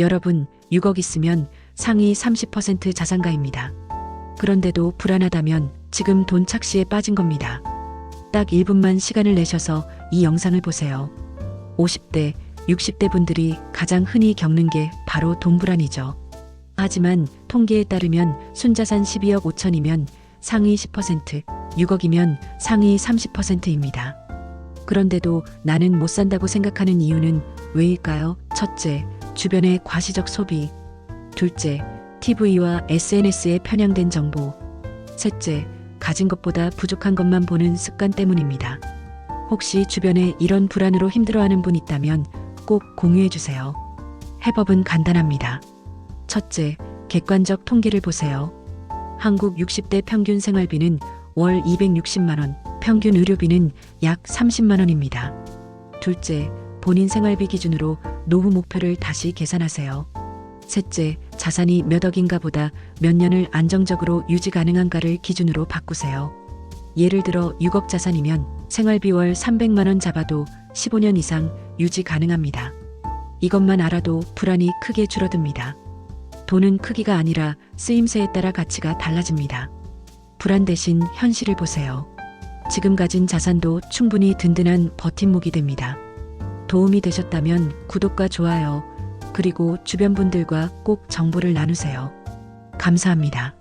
여러분, 6억 있으면 상위 30% 자산가입니다. 그런데도 불안하다면 지금 돈 착시에 빠진 겁니다. 딱 1분만 시간을 내셔서 이 영상을 보세요. 50대, 60대 분들이 가장 흔히 겪는 게 바로 돈 불안이죠. 하지만 통계에 따르면 순자산 12억 5천이면 상위 10%, 6억이면 상위 30%입니다. 그런데도 나는 못 산다고 생각하는 이유는 왜일까요? 첫째, 주변의 과시적 소비. 둘째, TV와 SNS에 편향된 정보. 셋째, 가진 것보다 부족한 것만 보는 습관 때문입니다. 혹시 주변에 이런 불안으로 힘들어하는 분 있다면 꼭 공유해 주세요. 해법은 간단합니다. 첫째, 객관적 통계를 보세요. 한국 60대 평균 생활비는 월 260만원, 평균 의료비는 약 30만원입니다. 둘째, 본인 생활비 기준으로 노후 목표를 다시 계산하세요. 셋째, 자산이 몇 억인가 보다 몇 년을 안정적으로 유지 가능한가를 기준으로 바꾸세요. 예를 들어 6억 자산이면 생활비 월 300만 원 잡아도 15년 이상 유지 가능합니다. 이것만 알아도 불안이 크게 줄어듭니다. 돈은 크기가 아니라 쓰임새에 따라 가치가 달라집니다. 불안 대신 현실을 보세요. 지금 가진 자산도 충분히 든든한 버팀목이 됩니다. 도움이 되셨다면 구독과 좋아요, 그리고 주변 분들과 꼭 정보를 나누세요. 감사합니다.